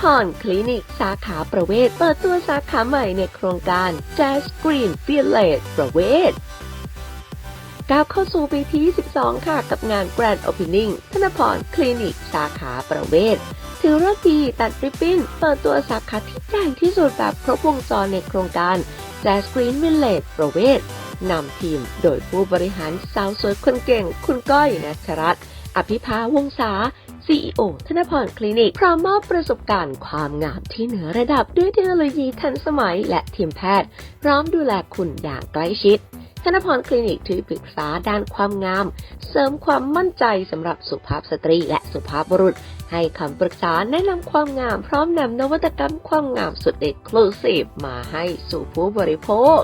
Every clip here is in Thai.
พรคลินิก สาขาประเวศ เปิดตัวสาขาใหม่ในโครงการ Jazz Green Village ประเวศก้าวเข้าสู่ปีที่12ค่ะ กับงาน Grand Opening ธนพรคลินิก สาขาประเวศ ถือเลิกษ์ดีตัดริบบิ้น เปิดตัวสาขาที่ใหญ่ที่สุดแบบครบวงจรในโครงการ Jazz Green Village ประเวศนำทีมโดยผู้บริหารสาวสวยคนเก่ง คุณก้อยนัชรัตน์ อภิภาวงศา CEO ธนพรคลินิก พร้อมมอบประสบการณ์ความงามที่เหนือระดับด้วยเทคโนโลยีทันสมัยและทีมแพทย์ พร้อมดูแลคุณอย่างใกล้ชิด ธนพรคลินิกถือปรึกษาด้านความงาม เสริมความมั่นใจสำหรับสุภาพสตรีและสุภาพบุรุษ ให้คำปรึกษาแนะนำความงามพร้อมนำนวัตกรรมความงามสุดเอกลูซีฟมาให้สู่ผู้บริโภค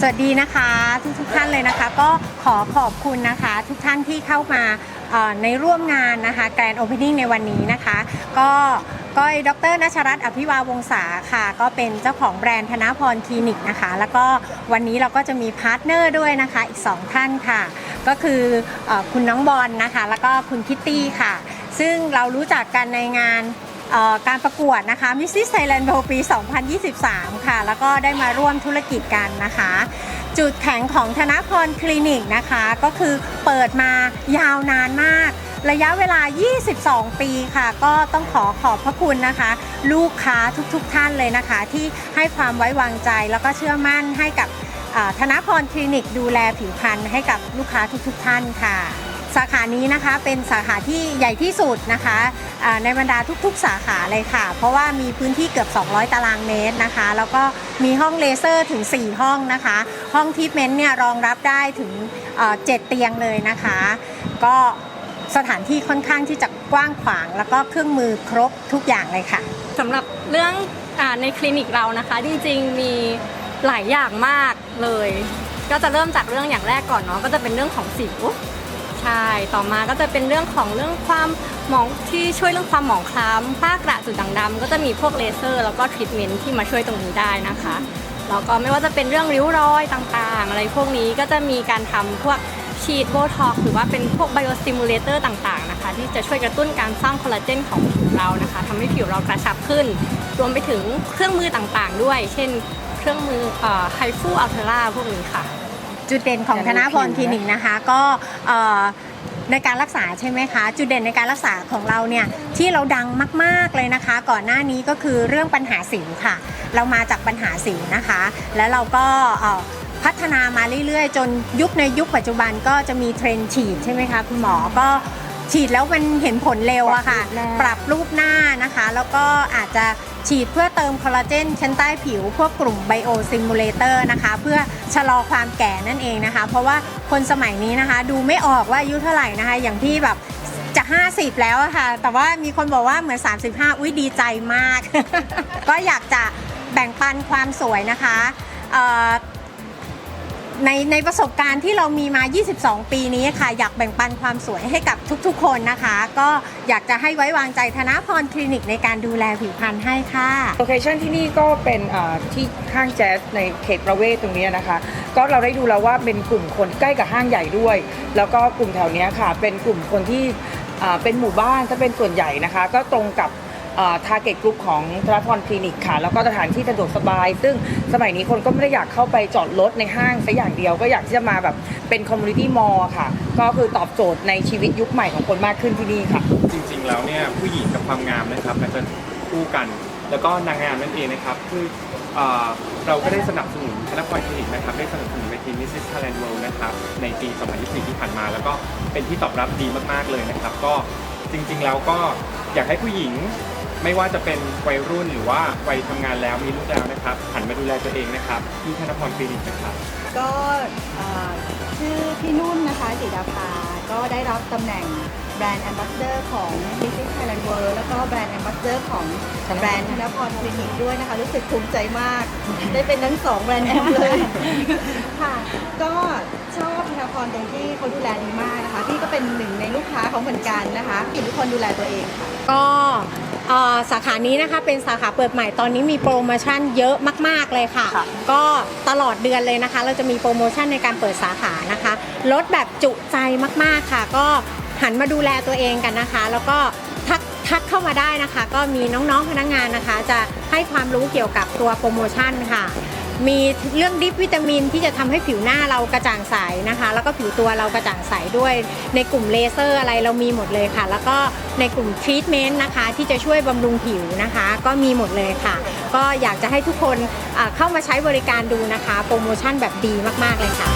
สวัสดีนะคะทุกทุกท่านเลยนะคะ ก็ขอขอบคุณนะคะ ทุกท่านที่เข้ามาในร่วมงานนะคะแกรนด์โอเพนนิ่งในวันนี้นะคะ ก็ก้อยดรนัชรัตน์อภิวาวงศาค่ะ ก็เป็นเจ้าของแบรนด์ธนพรคลินิกนะคะ แล้วก็วันนี้เราก็จะมีพาร์ทเนอร์ด้วยนะคะ อีก 2 ท่านค่ะ ก็คืออคุณน้องบอลนะคะ แล้วก็คุณคิตตี้ค่ะ ซึ่งเรารู้จักกันในงาน การประกวดนะคะ Mrs. Thailand World ปี 2023 ค่ะ แล้วก็ได้มาร่วมธุรกิจกันนะคะ จุดแข็งของธนพรคลินิกนะคะ ก็คือเปิดมายาวนานมาก ระยะเวลา 22 ปีค่ะ ก็ต้องขอขอบพระคุณนะคะ ลูกค้าทุกๆทท่านเลยนะคะ ที่ให้ความไว้วางใจแล้วก็เชื่อมั่นให้กับธนพรคลินิกดูแลผิวพรรณให้กับลูกค้าทุกๆท่านค่ะ สาขานี้นะคะเป็นสาขาที่ใหญ่ที่สุดนะคะในบรรดาทุกๆ สาขาเลยค่ะ เพราะว่ามีพื้นที่เกือบ 200 ตารางเมตรนะคะ แล้วก็มีห้องเลเซอร์ถึง 4 ห้องนะคะ ห้องทีทเมนต์เนี่ยรองรับได้ถึงเอ่อ7เตียงเลยนะคะ ก็สถานที่ค่อนข้างที่จะกว้างขวาง แล้วก็เครื่องมือครบทุกอย่างเลยค่ะสำหรับเรื่องอในคลินิกเรานะคะจริงๆมีหลายอย่างมากเลย ก็จะเริ่มจากเรื่องอย่างแรกก่อนเนาะก็จะเป็นเรื่องของสิว ใช่ ต่อมาก็จะเป็นเรื่องของเรื่องความหมองที่ช่วยเรื่องความหมองคล้ำฝ้ากระจุดด่างดำก็จะมีพวกเลเซอร์ แล้วก็ทรีทเมนต์ที่มาช่วยตรงนี้ได้นะคะแล้วก็ไม่ว่าจะเป็นเรื่องริ้วรอยต่างๆ อะไรพวกนี้ก็จะมีการทำพวกฉีดโบท็อกหรือว่าเป็นพวกไบโอสติมูเลเตอร์ต่างๆนะคะ ที่จะช่วยกระตุ้นการสร้างคอลลาเจนของผิวเรานะคะทำให้ผิวเรากระชับขึ้น รวมไปถึงเครื่องมือต่างๆ ด้วย เช่น เครื่องมือไฮฟูอัลเทราพวกนี้ค่ะ จุดเด่นของธนพรคลินิกนะคะ ก็เอ่อในการรักษาใช่ไหมคะ จุดเด่นในการรักษาของเราเนี่ยที่เราดังมากๆเลยนะคะ ก่อนหน้านี้ก็คือเรื่องปัญหาสิวค่ะ เรามาจากปัญหาสิวนะคะ แล้วเราก็เอ่อพัฒนามาเรื่อยๆ จนยุคในยุคปัจจุบันก็จะมีเทรนด์ฉีดใช่ไหมคะคุณหมอก็ฉีดแล้วมันเห็นผลเร็วอะค่ะ ปรับรูปหน้านะคะ แล้วก็อาจจะ ฉีดเพื่อเติมคอลลาเจนชั้นใต้ผิว พวกกลุ่มไบโอซิมูเลเตอร์นะคะ เพื่อชะลอความแก่นั่นเองนะคะ เพราะว่าคนสมัยนี้นะคะ ดูไม่ออกว่าอายุเท่าไหร่นะคะ อย่างที่แบบจะ 50 แล้วะค่ะ แต่ว่ามีคนบอกว่าเหมือน 35 อุ้ยดีใจมาก ก็อยากจะแบ่งปันความสวยนะคะเอ่อ ในในประสบการณ์ที่เรามีมา 22 ปีนี้ค่ะ อยากแบ่งปันความสวยให้กับทุกๆ คนนะคะ ก็อยากจะให้ไว้วางใจธนพรคลินิกในการดูแลผิวพรรณให้ค่ะ โลเคชันที่นี่ก็เป็นอ่าที่ห้างแจ๊สในเขตประเวศตรงนี้นะคะ ก็เราได้ดูแล้วว่าเป็นกลุ่มคนใกล้กับห้างใหญ่ด้วย แล้วก็กลุ่มแถวเนี้ยค่ะ เป็นกลุ่มคนที่อ่าเป็นหมู่บ้านถ้าเป็นส่วนใหญ่นะคะ ก็ตรงกับ ทาร์เก็ตกลุ่มของธนพรคลินิกค่ะ แล้วก็สถานที่สะดวกสบาย ซึ่งสมัยนี้คนก็ไม่ได้อยากเข้าไปจอดรถในห้างสัอย่างเดียว ก็อยากที่จะมาแบบเป็นคอมมูนิตี้มอลล์ค่ะ ก็คือตอบโจทย์ในชีวิตยุคใหม่ของคนมากขึ้นที่นี่ค่ะ จริงๆ แล้วเนี่ยผู้หญิงกับความงามนะครับมันจะคู่กัน แล้วก็นางงามนั่นเองนะครับคือเอ่อเราก็ได้สนับสนุนธนพรคลินิกนะครับได้สนับสนุนเวที Mrs. Thailand World นะครับในปี2024ที่ผ่านมา แล้วก็เป็นที่ตอบรับดีมากๆเลยนะครับ ก็จริงๆ แล้วก็อยากให้ผู้หญิง ไม่ว่าจะเป็นวัยรุ่นหรือว่าวัยทำงานแล้วมีลูกแล้วนะครับหันมาดูแลตัวเองนะครับที่ธนพรคลินิกนะครับ ก็เอ่อชื่อพี่นุ่นนะคะจิดาภาก็ได้รับตำแหน่งแบรนด์แอมบาสเดอร์ของ Visit Thailand World แล้วก็แบรนด์แอมบาสเดอร์ของแบรนด์ธนพรคลินิกด้วยนะคะ รู้สึกภูมิใจมาก ได้เป็นทั้งสองแบรนด์แอมเลยค่ะ ก็ชอบธนพรตรงที่เขาดูแลดีมากนะคะ พี่ก็เป็นหนึ่งในลูกค้าเขาเหมือนกันนะคะเห็นทุกคนดูแลตัวเองค่ะ ก็เอ่อ สาขานี้นะคะเป็นสาขาเปิดใหม่ตอนนี้มีโปรโมชั่นเยอะมาก ๆ เลยค่ะค่ะ ก็ตลอดเดือนเลยนะคะ เราจะมีโปรโมชั่นในการเปิดสาขานะคะลดแบบจุใจมากๆค่ะ ก็หันมาดูแลตัวเองกันนะคะ แล้วก็ทักทักเข้ามาได้นะคะ ก็มีน้องๆพนักงานนะคะ จะให้ความรู้เกี่ยวกับตัวโปรโมชั่นค่ะ มีเรื่องดิฟวิตามินที่จะทำให้ผิวหน้าเรากระจ่างใสนะคะ แล้วก็ผิวตัวเรากระจ่างใสด้วย ในกลุ่มเลเซอร์อะไรเรามีหมดเลยค่ะ แล้วก็ในกลุ่มทรีทเมนต์นะคะ ที่จะช่วยบำรุงผิวนะคะ ก็มีหมดเลยค่ะ ก็อยากจะให้ทุกคนเข้ามาใช้บริการดูนะคะ โปรโมชั่นแบบดีมาก ๆ เลยค่ะ